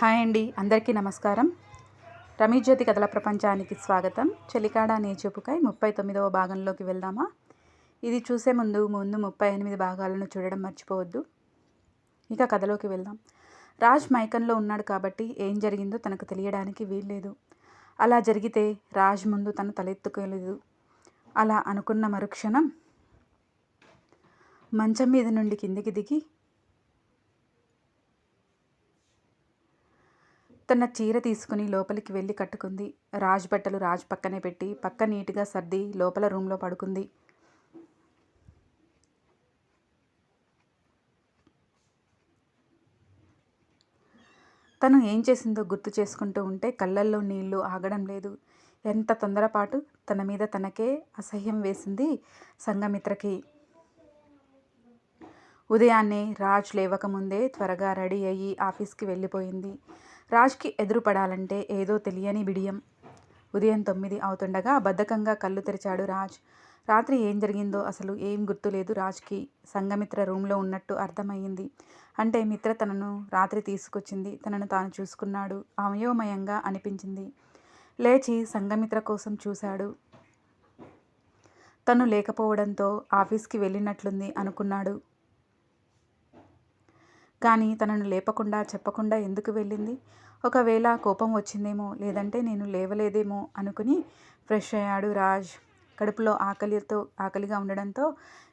Hi అండి అందరికీ నమస్కారం. రమీజ్యోతి కథల ప్రపంచానికి స్వాగతం. చెలికాడ నీ చూపుకై ముప్పై తొమ్మిదవ భాగంలోకి వెళ్దామా? ఇది చూసే ముందు ముందు ముప్పై ఎనిమిది భాగాలను చూడడం మర్చిపోవద్దు. ఇక కథలోకి వెళ్దాం. రాజ్ మైకంలో ఉన్నాడు కాబట్టి ఏం జరిగిందో తనకు తెలియడానికి వీల్లేదు. అలా జరిగితే రాజ్ ముందు తను తలెత్తుకోలేదు. అలా అనుకున్న మరుక్షణం మంచం మీద నుండి కిందికి దిగి తన చీర తీసుకుని లోపలికి వెళ్ళి కట్టుకుంది. రాజ్ బట్టలు రాజ్ పక్కనే పెట్టి పక్క నీట్గా సర్ది లోపల రూమ్లో పడుకుంది. తను ఏం చేసిందో గుర్తు చేసుకుంటూ ఉంటే కళ్ళల్లో నీళ్ళు ఆగడం లేదు. ఎంత తొందరపాటు తన మీద తనకే అసహ్యం వేసింది సంగమిత్రకి ఉదయాన్నే రాజ్ లేవకముందే త్వరగా రెడీ అయ్యి ఆఫీస్కి వెళ్ళిపోయింది. రాజ్కి ఎదురుపడాలంటే ఏదో తెలియని బిడియం. ఉదయం తొమ్మిది అవుతుండగా బద్ధకంగా కళ్ళు తెరిచాడు రాజ్. రాత్రి ఏం జరిగిందో అసలు ఏం గుర్తులేదు రాజ్కి. సంగమిత్ర రూమ్లో ఉన్నట్టు అర్థమయ్యింది. అంటే మిత్ర తనను రాత్రి తీసుకొచ్చింది. తనను తాను చూసుకున్నాడు. అమయోమయంగా అనిపించింది. లేచి సంగమిత్ర కోసం చూశాడు. తను లేకపోవడంతో ఆఫీస్కి వెళ్ళినట్లుంది అనుకున్నాడు. కానీ తనను లేపకుండా చెప్పకుండా ఎందుకు వెళ్ళింది? ఒకవేళ కోపం వచ్చిందేమో లేదంటే నేను లేవలేదేమో అనుకుని ఫ్రెష్ అయ్యాడు రాజ్. కడుపులో ఆకలితో ఆకలిగా ఉండడంతో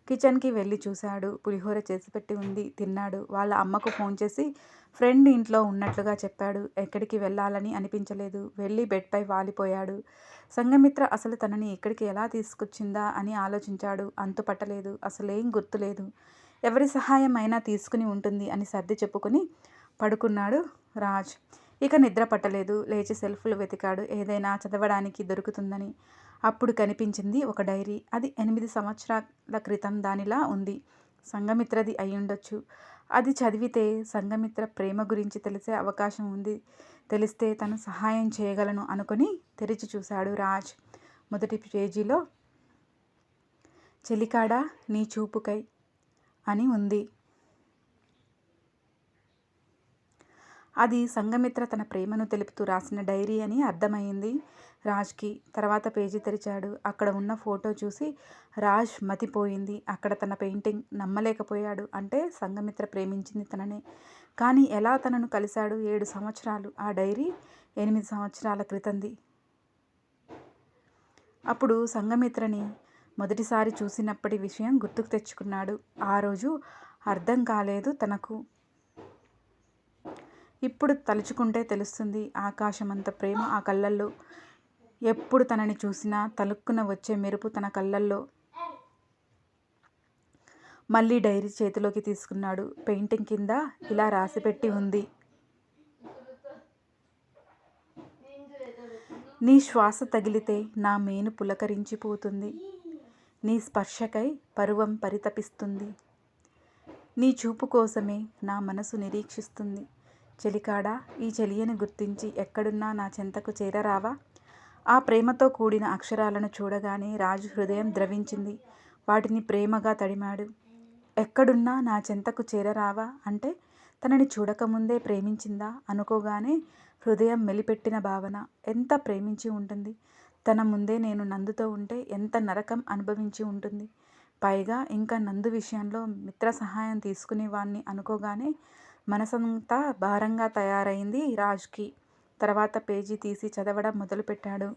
కిచెన్కి వెళ్ళి చూశాడు. పులిహోర చేసి పెట్టి ఉంది తిన్నాడు. వాళ్ళ అమ్మకు ఫోన్ చేసి ఫ్రెండ్ ఇంట్లో ఉన్నట్లుగా చెప్పాడు. ఎక్కడికి వెళ్ళాలని అనిపించలేదు. వెళ్ళి బెడ్పై వాలిపోయాడు. సంఘమిత్ర అసలు తనని ఎక్కడికి ఎలా తీసుకొచ్చిందా అని ఆలోచించాడు. అంతు పట్టలేదు. అసలేం గుర్తులేదు. ఎవరి సహాయం అయినా తీసుకుని ఉంటుంది అని సర్ది చెప్పుకొని పడుకున్నాడు రాజ్. ఇక నిద్ర పట్టలేదు. లేచి సెల్ఫ్లు వెతికాడు. ఏదైనా చదవడానికి దొరుకుతుందని అప్పుడు కనిపించింది ఒక డైరీ. అది ఎనిమిది సంవత్సరాల క్రితం దానిలా ఉంది. సంఘమిత్రది అయ్యుండొచ్చు. అది చదివితే సంఘమిత్ర ప్రేమ గురించి తెలిసే అవకాశం ఉంది. తెలిస్తే తను సహాయం చేయగలను అనుకుని తెరిచి చూశాడు రాజ్. మొదటి పేజీలో చెలికాడ నీ చూపుకై అని ఉంది. అది సంఘమిత్ర తన ప్రేమను తెలుపుతూ రాసిన డైరీ అని అర్థమైంది. రాజ్కి తర్వాత పేజీ తెరిచాడు. అక్కడ ఉన్న ఫోటో చూసి రాజ్ మతిపోయింది. అక్కడ తన పెయింటింగ్ నమ్మలేకపోయాడు అంటే సంఘమిత్ర ప్రేమించింది తననే. కానీ ఎలా తనను కలిశాడు ఏడు సంవత్సరాలు? ఆ డైరీ ఎనిమిది సంవత్సరాల క్రితంది. అప్పుడు సంఘమిత్రని మొదటిసారి చూసినప్పటి విషయం గుర్తుకు తెచ్చుకున్నాడు. ఆ రోజు అర్థం కాలేదు తనకు. ఇప్పుడు తలుచుకుంటే తెలుస్తుంది ఆకాశమంత ప్రేమ ఆ కళ్ళల్లో. ఎప్పుడు తనని చూసినా తలుక్కున వచ్చే మెరుపు తన కళ్ళల్లో. మళ్ళీ డైరీ చేతిలోకి తీసుకున్నాడు. పెయింటింగ్ కింద ఇలా రాసిపెట్టి ఉంది. నీ శ్వాస తగిలితే నా మేను పులకరించిపోతుంది. నీ స్పర్శకై పరువం పరితపిస్తుంది. నీ చూపు కోసమే నా మనసు నిరీక్షిస్తుంది. చెలికాడా ఈ చెలియని గుర్తించి ఎక్కడున్నా నా చెంతకు చేరరావా? ఆ ప్రేమతో కూడిన అక్షరాలను చూడగానే రాజు హృదయం ద్రవించింది. వాటిని ప్రేమగా తడిమాడు. ఎక్కడున్నా నా చెంతకు చేరరావా? అంటే తనని చూడకముందే ప్రేమించిందా? అనుకోగానే హృదయం మెలిపెట్టిన భావన. ఎంత ప్రేమించి ఉంటుంది? తన ముందే నేను నందుతో ఉంటే ఎంత నరకం అనుభవించి ఉంటుంది. పైగా ఇంకా నందు విషయంలో మిత్ర సహాయం తీసుకునే అనుకోగానే మనసంతా భారంగా తయారైంది రాజ్కి. తర్వాత పేజీ తీసి చదవడం మొదలుపెట్టాడు.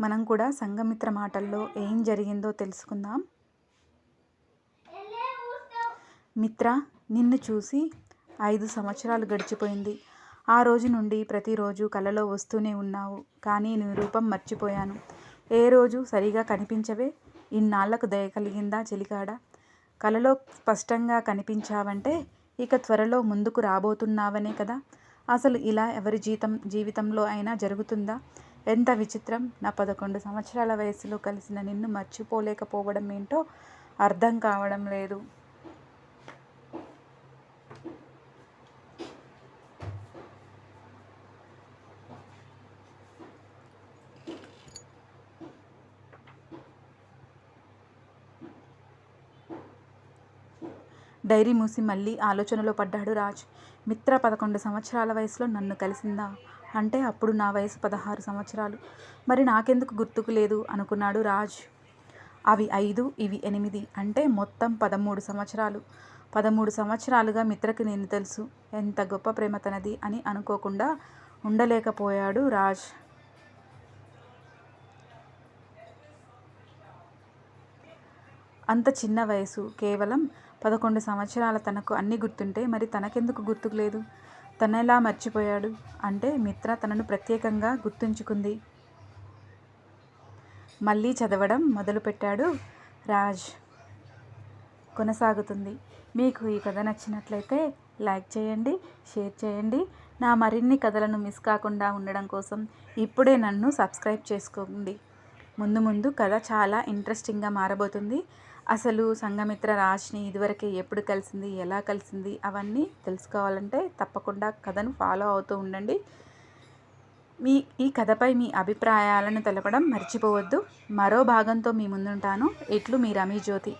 మనం కూడా సంఘమిత్ర మాటల్లో ఏం జరిగిందో తెలుసుకుందాం. మిత్ర నిన్ను చూసి ఐదు సంవత్సరాలు గడిచిపోయింది. ఆ రోజు నుండి ప్రతిరోజు కలలో వస్తూనే ఉన్నావు. కానీ నీ రూపం మర్చిపోయాను. ఏ రోజు సరిగా కనిపించవే? ఇన్నాళ్ళకు దయ కలిగిందా చెలికాడ కలలో స్పష్టంగా కనిపించావంటే ఇక త్వరలో ముందుకు రాబోతున్నావనే కదా. అసలు ఇలా ఎవరి జీతం జీవితంలో అయినా జరుగుతుందా? ఎంత విచిత్రం! నా పదకొండు సంవత్సరాల వయసులో కలిసిన నిన్ను మర్చిపోలేకపోవడం ఏంటో అర్థం కావడం లేదు. డైరీ మూసి మళ్ళీ ఆలోచనలో పడ్డాడు రాజ్. మిత్ర పదకొండు సంవత్సరాల వయసులో నన్ను కలిసిందా? అంటే అప్పుడు నా వయసు పదహారు సంవత్సరాలు. మరి నాకెందుకు గుర్తుకు లేదు? అనుకున్నాడు రాజ్. అవి ఐదు ఇవి ఎనిమిది అంటే మొత్తం పదమూడు సంవత్సరాలు. పదమూడు సంవత్సరాలుగా మిత్రకి నేను తెలుసు. ఎంత గొప్ప ప్రేమ తనది అని అనుకోకుండా ఉండలేకపోయాడు రాజ్. అంత చిన్న వయసు. కేవలం పదకొండు సంవత్సరాల తనకు అన్నీ గుర్తుంటే మరి తనకెందుకు గుర్తుకు లేదు? తనెలా మర్చిపోయాడు? అంటే మిత్ర తనను ప్రత్యేకంగా గుర్తుంచుకుంది. మళ్ళీ చదవడం మొదలుపెట్టాడు రాజ్. కొనసాగుతుంది. మీకు ఈ కథ నచ్చినట్లయితే లైక్ చేయండి షేర్ చేయండి. నా మరిన్ని కథలను మిస్ కాకుండా ఉండడం కోసం ఇప్పుడే నన్ను సబ్స్క్రైబ్ చేసుకోండి. ముందు ముందు కథ చాలా ఇంట్రెస్టింగ్గా మారబోతుంది. అసలు సంఘమిత్ర రాజ్ని ఇదివరకే ఎప్పుడు కలిసింది ఎలా కలిసింది అవన్నీ తెలుసుకోవాలంటే తప్పకుండా కథను ఫాలో అవుతూ ఉండండి. మీ ఈ కథపై మీ అభిప్రాయాలను తెలపడం మర్చిపోవద్దు. మరో భాగంతో మీ ముందుంటాను. ఇట్లు మీ రమీ జ్యోతి